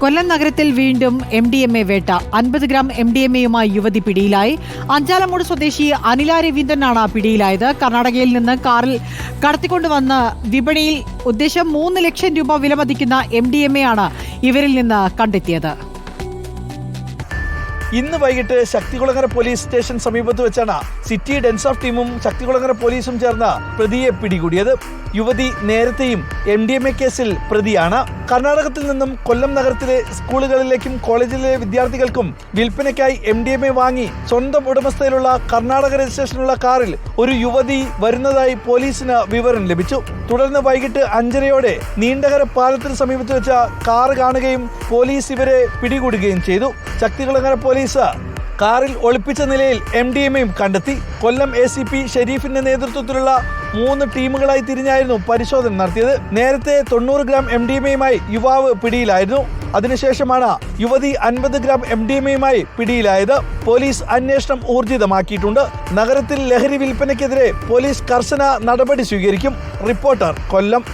കൊല്ലം നഗരത്തിൽ വീണ്ടും M D M A വേട്ട. അൻപത് ഗ്രാം എം ഡി എം എയുമായി യുവതി പിടിയിലായി. അഞ്ചാലമൂട് സ്വദേശി അനില രവീന്ദ്രനാണ് പിടിയിലായത്. കർണാടകയിൽ നിന്ന് കാറിൽ കടത്തിക്കൊണ്ടുവന്ന് വിപണിയിൽ ഉദ്ദേശം മൂന്ന് ലക്ഷം രൂപ വിലമതിക്കുന്ന എം ഡി എം എ ആണ് ഇവരിൽ നിന്ന് കണ്ടെത്തിയത്. ഇന്ന് വൈകിട്ട് ശക്തികുളങ്ങര പോലീസ് സ്റ്റേഷൻ സമീപത്ത് വെച്ചാണ് സിറ്റി ഡെൻസ് ഓഫ് ടീമും ശക്തികുളങ്ങര പോലീസും ചേർന്ന് പ്രതിയെ പിടികൂടിയത്. യുവതി നേരത്തെയും എം ഡി എം എ കേസിൽ പ്രതിയാണ്. കർണാടകത്തിൽ നിന്നും കൊല്ലം നഗരത്തിലെ സ്കൂളുകളിലേക്കും കോളേജിലെ വിദ്യാർത്ഥികൾക്കും വിൽപ്പനയ്ക്കായി എം ഡി എം എ വാങ്ങി സ്വന്തം ഉടമസ്ഥയിലുള്ള കർണാടക രജിസ്ട്രേഷനുള്ള കാറിൽ ഒരു യുവതി വരുന്നതായി പോലീസിന് വിവരം ലഭിച്ചു. തുടർന്ന് വൈകിട്ട് അഞ്ചരയോടെ നീണ്ടകര പാലത്തിന് സമീപത്ത് വെച്ച കാർ കാണുകയും പോലീസ് ഇവരെ പിടികൂടുകയും ചെയ്തു. ശക്തികുളങ്ങര പോലീസ് കാറിൽ ഒളിപ്പിച്ച നിലയിൽ എം ഡി എമ്മയും കണ്ടെത്തി. കൊല്ലം എ സി പി ഷെരീഫിന്റെ നേതൃത്വത്തിലുള്ള മൂന്ന് ടീമുകളായി തിരിഞ്ഞായിരുന്നു പരിശോധന നടത്തിയത്. നേരത്തെ തൊണ്ണൂറ് ഗ്രാം എം ഡി എമ്മയുമായി യുവാവ് പിടിയിലായിരുന്നു. അതിനുശേഷമാണ് യുവതി അൻപത് ഗ്രാം എം ഡി എമ്മയുമായി പിടിയിലായത്. പോലീസ് അന്വേഷണം ഊർജിതമാക്കിയിട്ടുണ്ട്. നഗരത്തിൽ ലഹരി വിൽപ്പനയ്ക്കെതിരെ പോലീസ് കർശന നടപടി സ്വീകരിക്കും. റിപ്പോർട്ടർ കൊല്ലം.